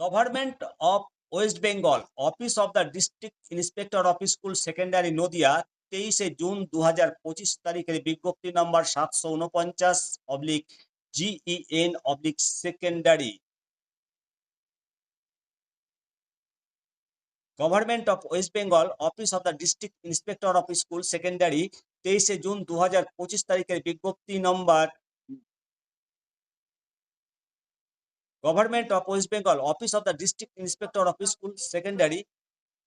Government of West Bengal office of the district inspector of school secondary Nadia তেইশে June দু হাজার পঁচিশ তারিখের বিজ্ঞপ্তি নম্বর সাতশো উনপঞ্চাশ oblique GEN oblique secondary government of West Bengal office of the district inspector of school secondary তেইশে June দু হাজার পঁচিশ তারিখের বিজ্ঞপ্তি number government of West Bengal office of the district inspector of school secondary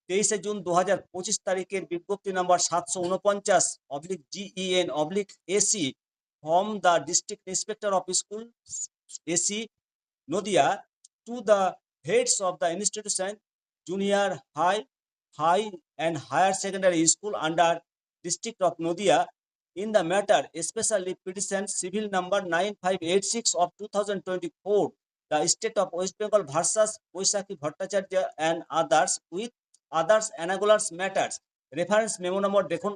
তেইশে জুন দু হাজার পঁচিশ তারিখের বিজ্ঞপ্তি নম্বর সাতশো উনপঞ্চাশ oblique GEN oblique SE from the district inspector of school SE Nadia to the heads of the institution junior high high and higher secondary school under district of Nadia in the matter specially petition civil number nine five eight six of two thousand twenty four the state of West Bengal versus Baishakhi Bhattacharya and others with others analogous matters reference memo number দেখুন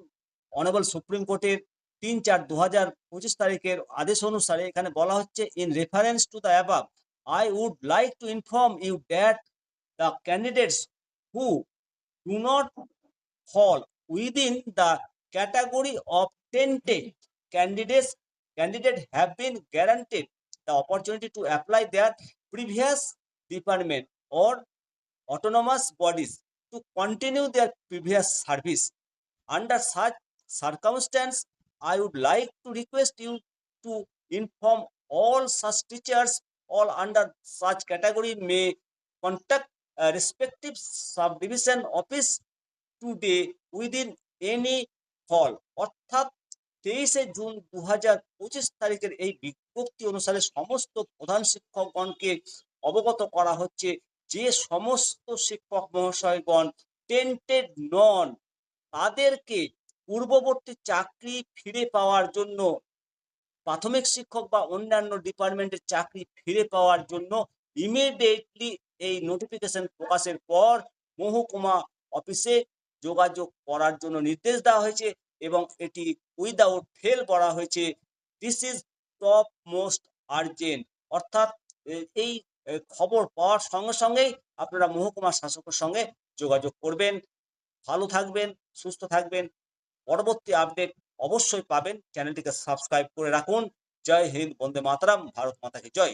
honourable supreme কোর্টের তিন চার দু হাজার পঁচিশ তারিখের আদেশ অনুসারে এখানে বলা হচ্ছে in reference to the above I would like to inform you that the candidates who do not fall within the category of tainted candidates candidate have been guaranteed the opportunity to apply their previous department or autonomous bodies to continue their previous service under such circumstance i would like to request you to inform all such teachers all under such category may contact uh, respective subdivision office today within any hall অর্থাৎ তেইশে June দু হাজার পঁচিশ তারিখের এই বিজ্ঞপ্তি অনুসারে সমস্ত প্রধান শিক্ষকগণকে অবগত করা হচ্ছে যে সমস্ত শিক্ষক মহাশয়গণ টেন্টেড নন তাদেরকে পূর্ববর্তী চাকরি ফিরে পাওয়ার জন্য প্রাথমিক শিক্ষক বা অন্যান্য ডিপার্টমেন্টের চাকরি ফিরে পাওয়ার জন্য ইমিডিয়েটলি এই নোটিফিকেশন প্রকাশের পর মহকুমা অফিসে যোগাযোগ করার জন্য নির্দেশ দেওয়া হয়েছে এবং এটি উইদাউট ফেল করা হয়েছে। This is top most urgent অর্থাৎ এই খবর পাওয়ার সঙ্গে সঙ্গেই আপনারা মহকুমা শাসকের সঙ্গে যোগাযোগ করবেন। ভালো থাকবেন, সুস্থ থাকবেন। পরবর্তী আপডেট অবশ্যই পাবেন। চ্যানেলটিকে সাবস্ক্রাইব করে রাখুন। জয় হিন্দ, বন্দে মাতারাম। ভারত মাতাকে জয়।